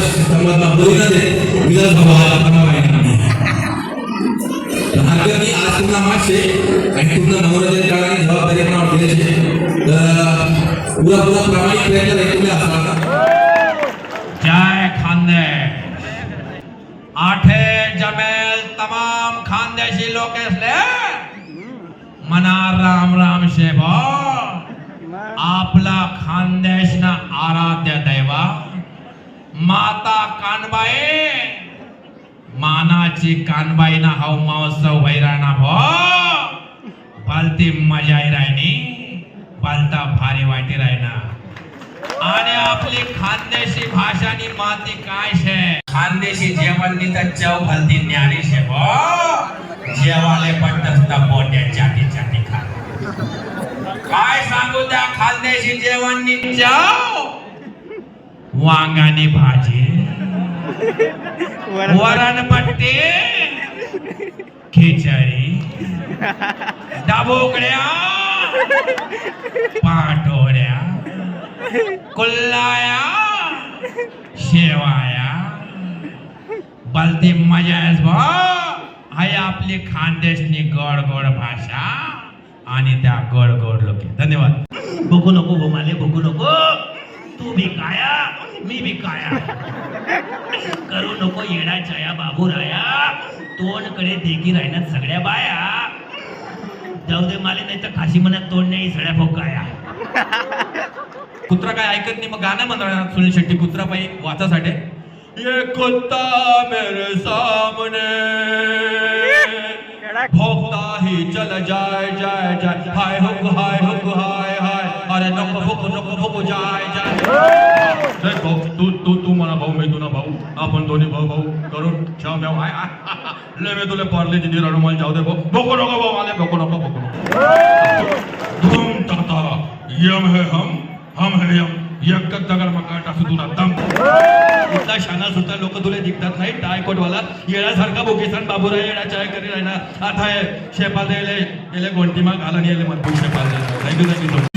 संवाद बोलला दे हरकत आज तुमचा मास आहे आणि तुमचं जबाबदारी तर पुरा पुरा प्रामाणिक प्रयत्न तुम्ही असणार जय आठे जमेल तमाम खानदेशी लोक असले मना राम राम शेबा आपला खानदेश ना आराध्य दैवा। माता कानबाई मानाची कानबाई ना हाव महोत्सव वैराणा भो भलती मजा राहिनी भलता भारी वाटी राहिना आणि आपली खानदेशी भाषा आणि माती काय शे खानदेशी जेवण तर चव भलती न्यारी शे भो जेवाले पट्टस बोट्या चाटी चाटी खा काय सांगू त्या खानदेशी जेवण चव वांगानी भाजी. वरण पट्टी. खिचडी. डाबोकड्या पाटोड्या कुल्लाया. शेवाया. बलती मजा आहेस भा. हाय आपली खानदेशनी गोड गोड भाषा आणि त्या गोड गोड लोक. धन्यवाद. भुकू नको भोमाले भुकू नको. तू बी काया मी बी काया. करू नको येडा छाया बाबू राया. तोंडकडे देखी राहण्यात सगळ्या बाया. जाऊ दे माले नाही तर खाशी मनात तोंड नाही सगळ्या फोकाया कुत्रा काय ऐकत नाही मग गाणं म्हणणार सुनील शेट्टी कुत्रा पायी वाचासाठी. ये कुत्ता मेरे सामने. भोगता ही चल जाय जाय जाय. हाय हुक हाय हुक हाय. नको भुक नको भुक जाय जाय रे भाऊ तू तू तू मला भाऊ मी तुला भाऊ आपण दोन्ही भाऊ भाऊ करून छाव म्याव हाय लय मी तुला पारले जिंदी रडू मला जाऊ दे भाऊ भोको नको भाऊ आले भोको नको भोको नको धूम ताता यम है हम हम है यम एक दगड मका टाकू तुला दम इथला शाना सुद्धा लोक तुला दिखतात नाही टायकोट वाला येण्यासारखा बोकेसान बाबूराय येण्याच्या करी राहिना आता हे शेपाल येले येले गोंटी माग आला आणि येले मत शेपाल थँक्यू थँक्यू